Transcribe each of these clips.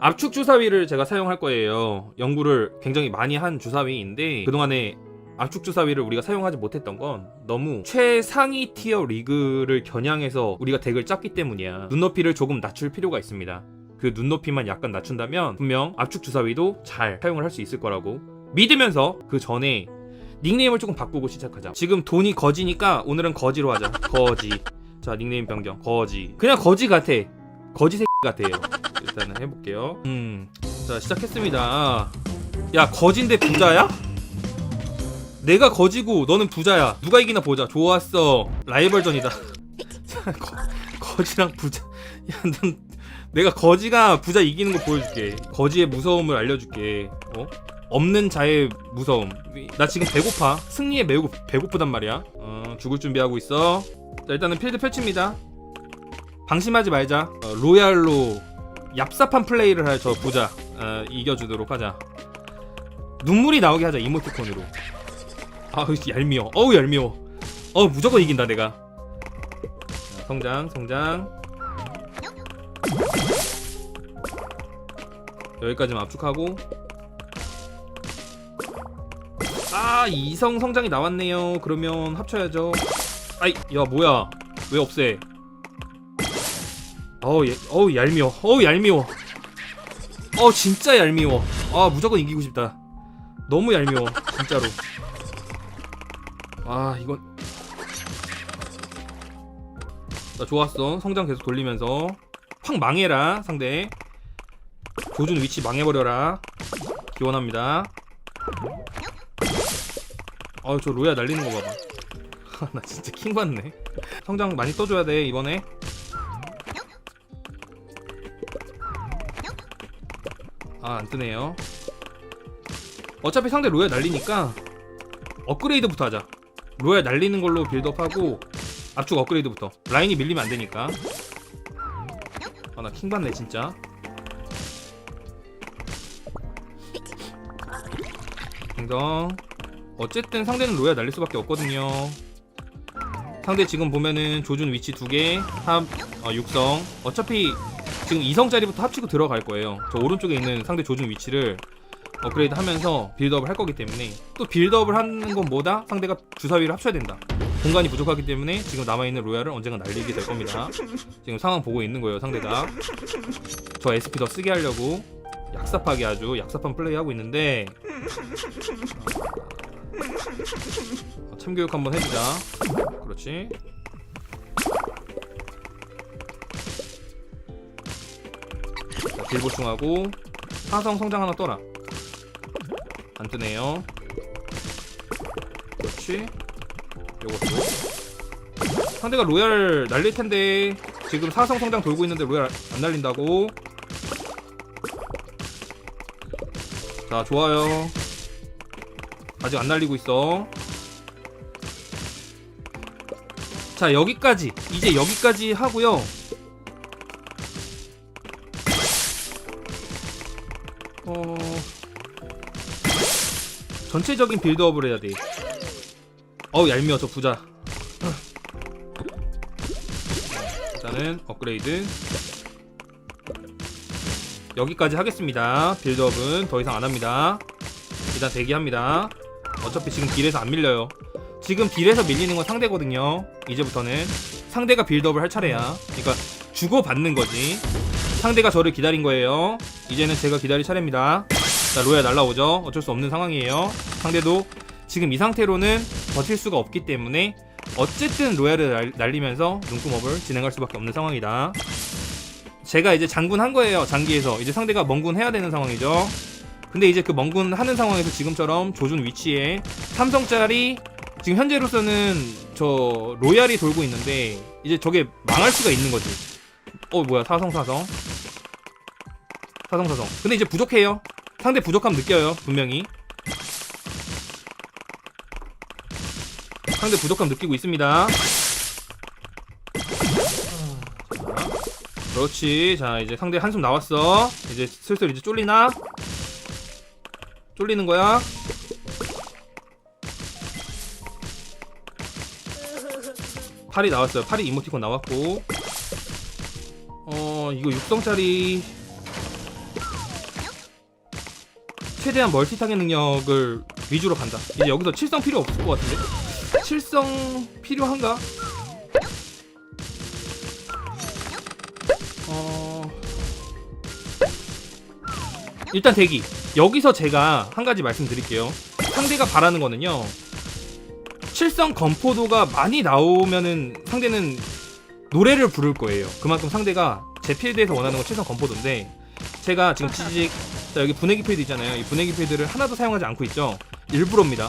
압축 주사위를 제가 사용할 거예요. 연구를 굉장히 많이 한 주사위인데 그동안에 압축 주사위를 우리가 사용하지 못했던 건 너무 최상위 티어 리그를 겨냥해서 우리가 덱을 짰기 때문이야. 눈높이를 조금 낮출 필요가 있습니다. 그 눈높이만 약간 낮춘다면 분명 압축 주사위도 잘 사용을 할 수 있을 거라고 믿으면서 그 전에 닉네임을 조금 바꾸고 시작하자. 지금 돈이 거지니까 오늘은 거지로 하자. 거지. 자 닉네임 변경. 거지. 그냥 거지 같아. 거지 새끼 같아요. 일단은 해볼게요. 음. 자 시작했습니다. 야 거진데 부자야? 내가 거지고 너는 부자야. 누가 이기나 보자. 좋았어. 라이벌전이다. 자, 거, 거지랑 부자. 야, 넌 내가 거지가 부자 이기는 거 보여줄게. 거지의 무서움을 알려줄게. 어? 없는 자의 무서움. 나 지금 배고파. 승리에 매우 배고프단 말이야. 어, 죽을 준비하고 있어. 자, 일단은 필드 펼칩니다. 방심하지 말자. 어, 로얄로 얍삽한 플레이를 할저 부자 어, 이겨주도록 하자. 눈물이 나오게 하자 이모티콘으로. 아우 얄미워. 어우 얄미워. 어 무조건 이긴다 내가. 자, 성장 성장. 여기까지만 압축하고. 아 이성 성장이 나왔네요. 그러면 합쳐야죠. 아이 야 뭐야 왜 없애? 어우 예, 어우 얄미워. 어우 얄미워. 어 진짜 얄미워. 아 무조건 이기고 싶다. 너무 얄미워 진짜로. 아 이건 나 좋았어. 성장 계속 돌리면서 확 망해라 상대. 조준 위치 망해버려라. 기원합니다. 아유 저 로야 날리는 거 봐봐. 나 진짜 킹 받네. 성장 많이 떠줘야 돼 이번에. 아, 안 뜨네요. 어차피 상대 로얄 날리니까 업그레이드부터 하자. 로얄 날리는 걸로 빌드업하고 압축 업그레이드부터. 라인이 밀리면 안 되니까. 아, 나 킹 받네, 진짜. 행동. 어쨌든 상대는 로얄 날릴 수밖에 없거든요. 상대 지금 보면은 조준 위치 두 개, 합, 어, 육성. 어차피 지금 2성짜리부터 합치고 들어갈 거예요. 저 오른쪽에 있는 상대 조준 위치를 업그레이드 하면서 빌드업을 할 거기 때문에 또 빌드업을 하는 건 뭐다? 상대가 주사위를 합쳐야 된다. 공간이 부족하기 때문에 지금 남아있는 로얄을 언젠가 날리게 될 겁니다. 지금 상황 보고 있는 거예요, 상대가. 저 SP 더 쓰게 하려고 약삽하게 아주 약삽한 플레이 하고 있는데 어, 참교육 한번 해주자. 그렇지. 자, 딜 보충하고 하성 성장 하나 떠라. 안 뜨네요. 그렇지. 요것도. 상대가 로얄 날릴 텐데 지금 사성 성장 돌고 있는데 로얄 안 날린다고. 자, 좋아요. 아직 안 날리고 있어. 자, 여기까지. 이제 여기까지 하고요. 어... 전체적인 빌드업을 해야 돼. 어우 얄미워 저 부자. 일단은 업그레이드. 여기까지 하겠습니다. 빌드업은 더 이상 안 합니다. 일단 대기합니다. 어차피 지금 딜에서 안 밀려요. 지금 딜에서 밀리는 건 상대거든요. 이제부터는 상대가 빌드업을 할 차례야. 그러니까 주고 받는 거지. 상대가 저를 기다린 거예요. 이제는 제가 기다릴 차례입니다. 자, 로얄 날라오죠. 어쩔 수 없는 상황이에요. 상대도 지금 이 상태로는 버틸 수가 없기 때문에 어쨌든 로얄을 날, 날리면서 눈금업을 진행할 수밖에 없는 상황이다. 제가 이제 장군 한 거예요. 장기에서 이제 상대가 멍군 해야 되는 상황이죠. 근데 이제 그 멍군 하는 상황에서 지금처럼 조준 위치에 삼성짜리 지금 현재로서는 저 로얄이 돌고 있는데 이제 저게 망할 수가 있는 거지. 어 뭐야 사성 사성 사성 사성. 근데 이제 부족해요. 상대 부족함 느껴요 분명히. 상대 부족함 느끼고 있습니다. 그렇지. 자 이제 상대 한숨 나왔어. 이제 슬슬 이제 쫄리나? 쫄리는 거야? 팔이 나왔어요. 팔이 이모티콘 나왔고. 어 이거 육성짜리 최대한 멀티 타겟 능력을 위주로 간다. 이제 여기서 칠성 필요 없을 것 같은데? 칠성 필요한가? 어... 일단 대기. 여기서 제가 한 가지 말씀드릴게요. 상대가 바라는 거는요. 칠성 건포도가 많이 나오면은 상대는 노래를 부를 거예요. 그만큼 상대가 제 필드에서 원하는 건 칠성 건포도인데 제가 지금 지직 자 여기 분해기 필드 있잖아요. 이 분해기 필드를 하나도 사용하지 않고 있죠. 일부러입니다.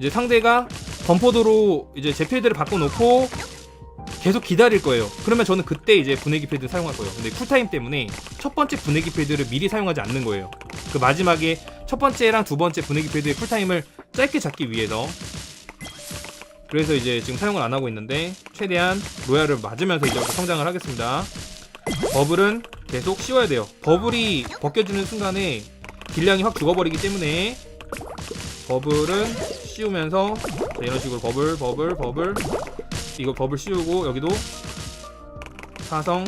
이제 상대가 건포도로 이제 제 필드를 바꿔놓고 계속 기다릴 거예요. 그러면 저는 그때 이제 분해기 필드 사용할 거예요. 근데 쿨타임 때문에 첫 번째 분해기 필드를 미리 사용하지 않는 거예요. 그 마지막에 첫 번째랑 두 번째 분해기 필드의 쿨타임을 짧게 잡기 위해서 그래서 이제 지금 사용을 안 하고 있는데 최대한 로얄을 맞으면서 이제 성장을 하겠습니다. 버블은 계속 씌워야 돼요. 버블이 벗겨주는 순간에 딜량이 확 죽어버리기 때문에 버블은 씌우면서 자, 이런 식으로 버블 버블 버블. 이거 버블 씌우고 여기도 사성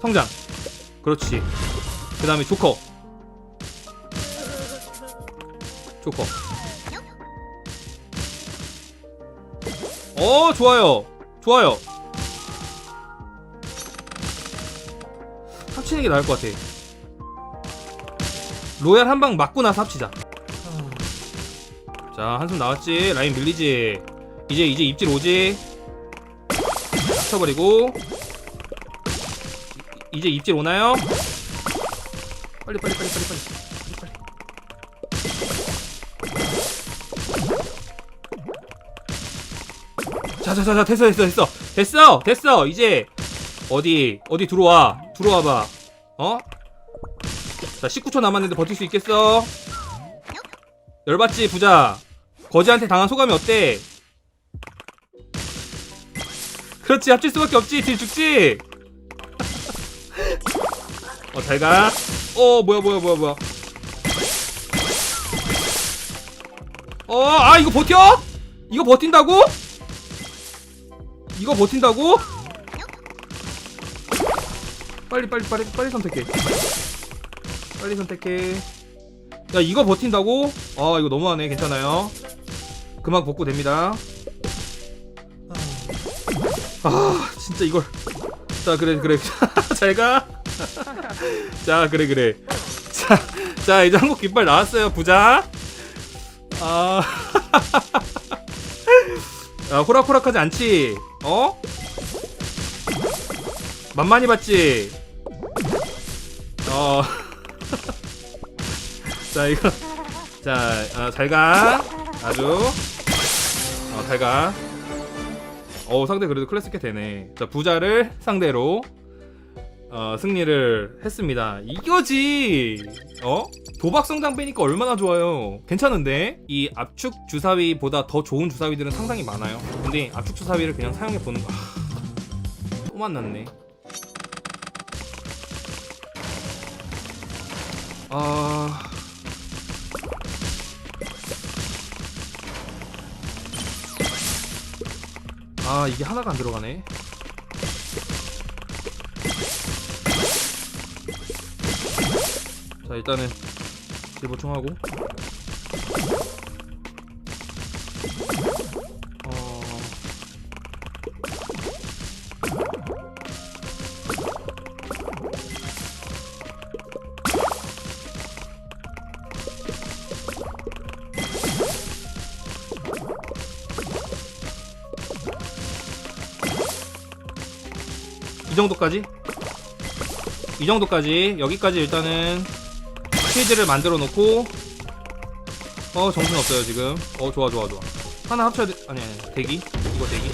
성장. 그렇지. 그 다음에 조커. 조커. 어 좋아요. 좋아요 합치는 게 나을 것 같아. 로얄 한 방 맞고 나서 합치자 자 한숨 나왔지? 라인 밀리지? 이제 이제 입질 오지? 합쳐버리고. 이- 이제 입질 오나요? 빨리 빨리 빨리 빨리 빨리 빨리. 자자자자 됐어 됐어 됐어. 됐어 됐어. 이제 어디 어디 들어와? 들어와봐 어? 자 19초 남았는데 버틸 수 있겠어? 열받지 부자 거지한테 당한 소감이 어때? 그렇지 합칠 수밖에 없지 딜 죽지 어 잘가 어 뭐야 뭐야 뭐야 뭐야 어아 이거 버텨? 이거 버틴다고? 이거 버틴다고? 빨리 빨리 빨리 빨리 선택해. 빨리 선택해. 야 이거 버틴다고? 아 이거 너무하네. 괜찮아요. 그만 복구 됩니다. 아 진짜 이걸. 자 그래 그래. 잘가. 자 그래 그래. 자, 자 이제 한국 깃발 나왔어요. 부자. 아, 야 호락호락하지 않지? 어? 만만히 봤지 어. 자 이거. 자 어, 잘가. 아주. 어 잘가. 어 상대 그래도 클래식게 되네. 자 부자를 상대로 어 승리를 했습니다. 이거지! 어? 도박 성장 빼니까 얼마나 좋아요. 괜찮은데? 이 압축 주사위보다 더 좋은 주사위들은 상당히 많아요. 근데 압축 주사위를 그냥 사용해 보는 거 하... 또 만났네 아. 아 이게 하나가 안 들어가네. 자 일단은 질 보충하고 정도까지? 이 정도까지. 여기까지 일단은 스테이지를 만들어 놓고. 어 정신 없어요 지금. 어 좋아 좋아 좋아. 하나 합쳐야 돼. 아니 아니. 대기? 이거 대기?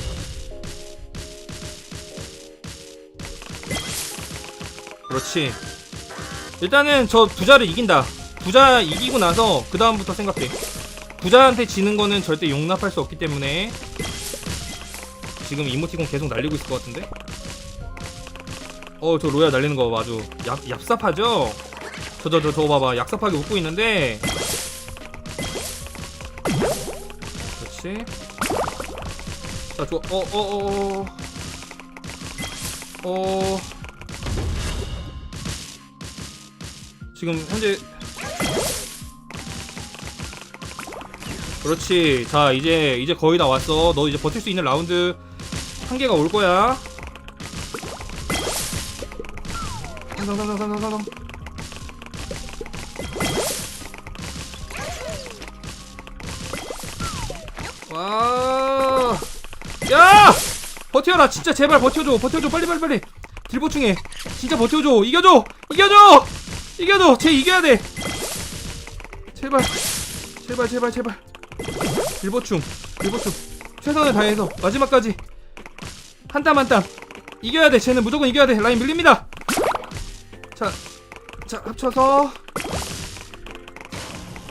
그렇지. 일단은 저 부자를 이긴다. 부자 이기고 나서 그 다음부터 생각해. 부자한테 지는 거는 절대 용납할 수 없기 때문에 지금 이모티콘 계속 날리고 있을 것 같은데 어 저 로얄 날리는 거 아주 얍, 얍삽하죠? 저 저 저저 봐봐. 얍삽하게 웃고 있는데. 그렇지. 자 좋아. 어어어어 어, 어, 지금 현재. 그렇지. 자, 이제 이제 거의 다 왔어. 너 이제 버틸 수 있는 라운드 한 개가 올 거야. 상상상상상상. 와. 야! 버텨라. 진짜 제발 버텨줘. 버텨줘. 빨리 빨리 빨리. 딜 보충해. 진짜 버텨줘. 이겨줘. 이겨줘. 이겨줘. 쟤 이겨야 돼. 제발. 제발 제발 제발. 딜보충. 딜보충. 최선을 다해서 마지막까지 한 땀 한 땀 이겨야 돼. 쟤는 무조건 이겨야 돼. 라인 밀립니다. 자, 자 합쳐서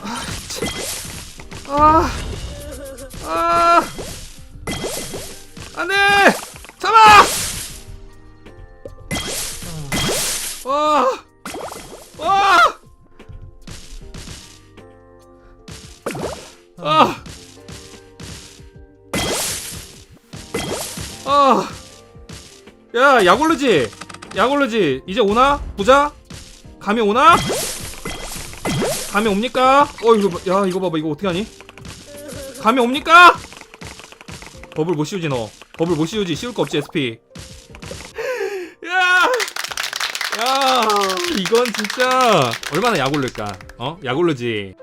아, 참. 아, 아, 안돼. 잡아. 와, 와, 아. 아, 야, 약올르지, 약올르지. 이제 오나? 보자. 감이 오나? 감이 옵니까? 어, 이거, 봐- 야, 이거 봐봐, 이거 어떻게 하니? 감이 옵니까? 버블 못 씌우지 너. 버블 못 씌우지. 씌울 거 없지 SP. 야, 야, 이건 진짜 얼마나 약올를까? 어, 약올르지.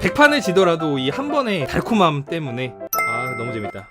100판을 지더라도 이 한 번의 달콤함 때문에 아 너무 재밌다.